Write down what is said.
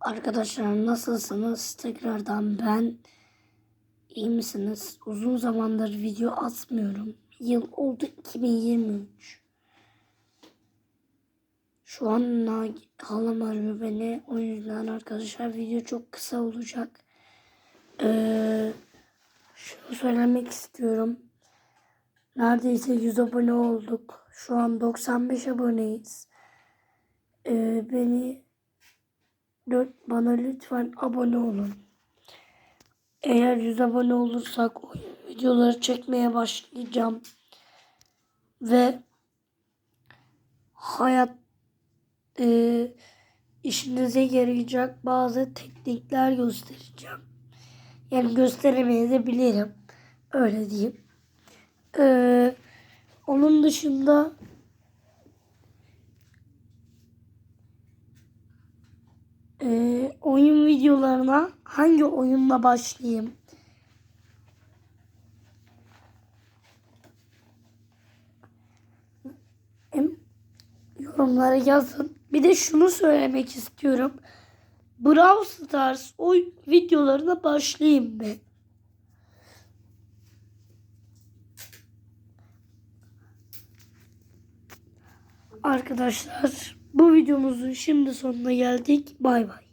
Arkadaşlar nasılsınız? Tekrardan ben. İyi misiniz? Uzun zamandır video atmıyorum. Yıl oldu 2023. Şu an halam arıyor beni. O yüzden arkadaşlar video çok kısa olacak. Ee, şunu söylemek istiyorum. Neredeyse 100 abone olduk. Şu an 95 aboneyiz. Ee, beni bana lütfen abone olun. Eğer 100 abone olursak oyun videoları çekmeye başlayacağım. Ve hayat e, işinize yarayacak bazı teknikler göstereceğim. Yani gösteremeye de bilirim. Öyle diyeyim. Ee, onun dışında Oyun videolarına hangi oyunla başlayayım? Em, Yorumlara yazın. Bir de şunu söylemek istiyorum. Brawl Stars oyun videolarına başlayayım mı? Arkadaşlar bu videomuzun şimdi sonuna geldik. Bay bay.